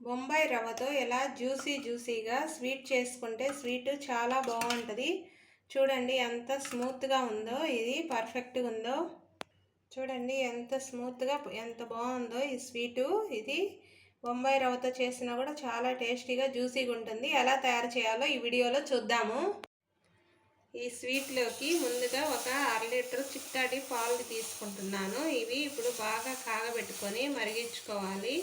బొంబాయి రవ్వతో ఎలా జ్యూసీ జ్యూసీగా స్వీట్ చేసుకుంటే స్వీట్ చాలా బాగుంటుంది. చూడండి ఎంత స్మూత్గా ఉందో ఇది పర్ఫెక్ట్గా ఉందో. చూడండి ఎంత స్మూత్గా ఎంత బాగుందో ఈ స్వీటు. ఇది బొంబాయి రవ్వతో చేసినా కూడా చాలా టేస్టీగా జ్యూసీగా ఉంటుంది. ఎలా తయారు చేయాలో ఈ వీడియోలో చూద్దాము. ఈ స్వీట్లోకి ముందుగా ఒక అర లీటర్ చిట్టాడి పాలు తీసుకుంటున్నాను. ఇవి ఇప్పుడు బాగా కాగబెట్టుకొని మరిగించుకోవాలి.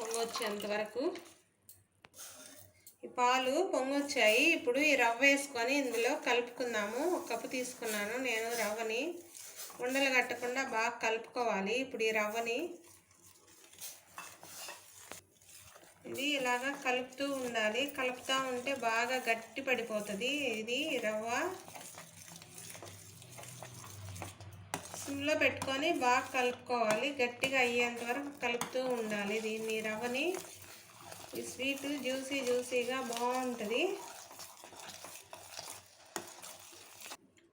పొంగొచ్చేంత వరకు ఈ పాలు పొంగొచ్చాయి. ఇప్పుడు ఈ రవ్వ వేసుకొని ఇందులో కలుపుకుందాము. ఒక కప్పు తీసుకున్నాను నేను రవ్వని. ఉండలు కట్టకుండా బాగా కలుపుకోవాలి ఇప్పుడు ఈ రవ్వని. ఇది ఇలాగా కలుపుతూ ఉండాలి. కలుపుతూ ఉంటే బాగా గట్టి పడిపోతుంది. ఇది రవ్వ. సిమ్లో పెట్టుకొని బాగా కలుపుకోవాలి. గట్టిగా అయ్యేంత వరకు కలుపుతూ ఉండాలి. దీన్ని రవ్వని ఈ స్వీట్ జ్యూసీ జ్యూసీగా బాగుంటుంది.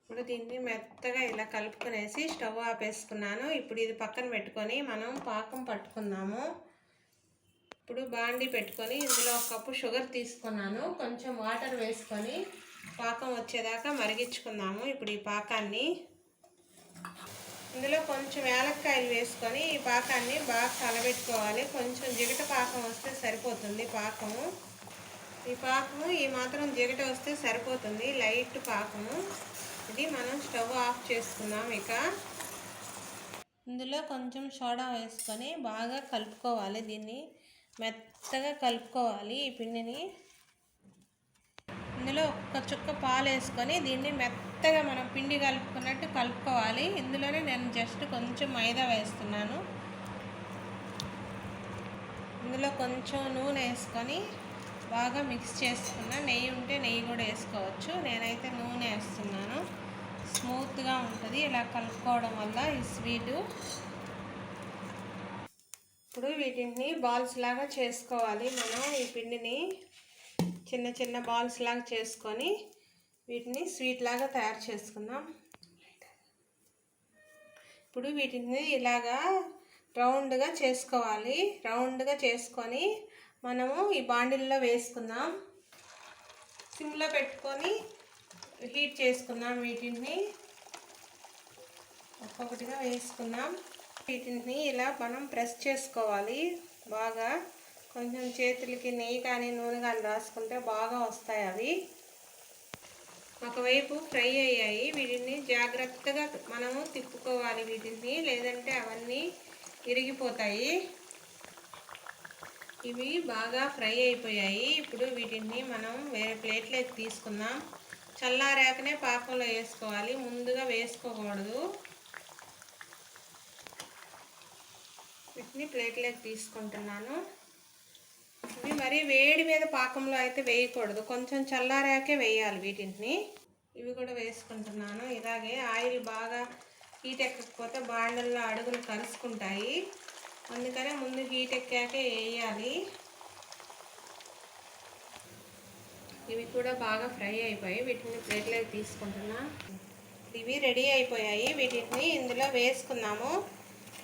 ఇప్పుడు దీన్ని మెత్తగా ఇలా కలుపుకునేసి స్టవ్ ఆపేసుకున్నాను. ఇప్పుడు ఇది పక్కన పెట్టుకొని మనం పాకం పట్టుకుందాము. ఇప్పుడు బాండి పెట్టుకొని ఇందులో ఒక కప్పు షుగర్ తీసుకున్నాను. కొంచెం వాటర్ వేసుకొని పాకం వచ్చేదాకా మరిగించుకుందాము. ఇప్పుడు ఈ పాకాన్ని ఇందులో కొంచెం ఏలక్కాయలు వేసుకొని ఈ పాకాన్ని బాగా కలబెట్టుకోవాలి. కొంచెం జిగట పాకం వస్తే సరిపోతుంది పాకము. ఈ పాకము ఈ మాత్రం జిగట వస్తే సరిపోతుంది లైట్ పాకము. ఇది మనం స్టవ్ ఆఫ్ చేసుకుందాం ఇక. ఇందులో కొంచెం సోడా వేసుకొని బాగా కలుపుకోవాలి దీన్ని. మెత్తగా కలుపుకోవాలి ఈ పిండిని. ఇందులో ఒక చుక్క పాలు వేసుకొని దీన్ని మెత్తగా మనం పిండి కలుపుకున్నట్టు కలుపుకోవాలి. ఇందులోనే నేను జస్ట్ కొంచెం మైదా వేస్తున్నాను. ఇందులో కొంచెం నూనె వేసుకొని బాగా మిక్స్ చేసుకున్న నెయ్యి ఉంటే నెయ్యి కూడా వేసుకోవచ్చు. నేనైతే నూనె వేస్తున్నాను. స్మూత్గా ఉంటుంది. ఇలా కలుపుకోవడం వల్ల ఈ స్వీటు ఇప్పుడు వీటిని బాల్స్ లాగా చేసుకోవాలి మనం ఈ పిండిని. చిన్న చిన్న బాల్స్ లాగా చేసుకొని వీటిని స్వీట్ లాగా తయారు చేసుకుందాం. ఇప్పుడు వీటిని ఇలాగా రౌండ్గా చేసుకోవాలి. రౌండ్గా చేసుకొని మనము ఈ బాండిల్లో వేసుకుందాం. సిమ్లో పెట్టుకొని హీట్ చేసుకుందాం వీటిని. ఒక్కొక్కటిగా వేసుకుందాం. వీటిని ఇలా మనం ప్రెస్ చేసుకోవాలి బాగా. కొంచెం చేతులకి నెయ్యి కానీ నూనె కానీ రాసుకుంటే బాగా వస్తాయి అవి. ఒకవైపు ఫ్రై అయ్యాయి. వీటిని జాగ్రత్తగా మనము తిప్పుకోవాలి వీటిని లేదంటే అవన్నీ ఇరిగిపోతాయి ఇవి బాగా ఫ్రై అయిపోయాయి. ఇప్పుడు వీటిని మనం వేరే ప్లేట్లోకి తీసుకుందాం. చల్లారాకనే పాకంలో వేసుకోవాలి. ముందుగా వేసుకోకూడదు. వీటిని ప్లేట్లోకి తీసుకుంటున్నాను. మరి వేడి మీద పాకంలో అయితే వేయకూడదు. కొంచెం చల్లారాకే వేయాలి వీటిని. ఇవి కూడా వేసుకుంటున్నాను. ఇలాగే ఆయిల్ బాగా హీట్ ఎక్కకపోతే బాండల్లో అడుగులు కలుసుకుంటాయి. అందుకనే ముందు హీట్ ఎక్కాకే వేయాలి. ఇవి కూడా బాగా ఫ్రై అయిపోయి వీటిని ప్లేట్లోకి తీసుకుంటున్నా. ఇవి రెడీ అయిపోయాయి. వీటిని ఇందులో వేసుకున్నాము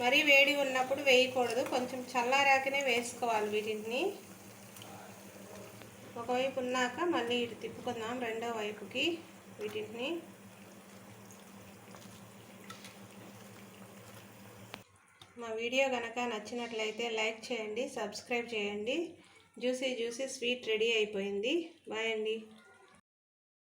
మరీ వేడి ఉన్నప్పుడు వేయకూడదు. కొంచెం చల్లారాకనే వేసుకోవాలి వీటిని. ఒకవైపు ఉన్నాక మళ్ళీ ఇటు తిప్పుకుందాం రెండో వైపుకి వీటిని. మా వీడియో కనుక నచ్చినట్లయితే లైక్ చేయండి సబ్స్క్రైబ్ చేయండి. జ్యూసీ జ్యూసీ స్వీట్ రెడీ అయిపోయింది. బాయ్ అండి.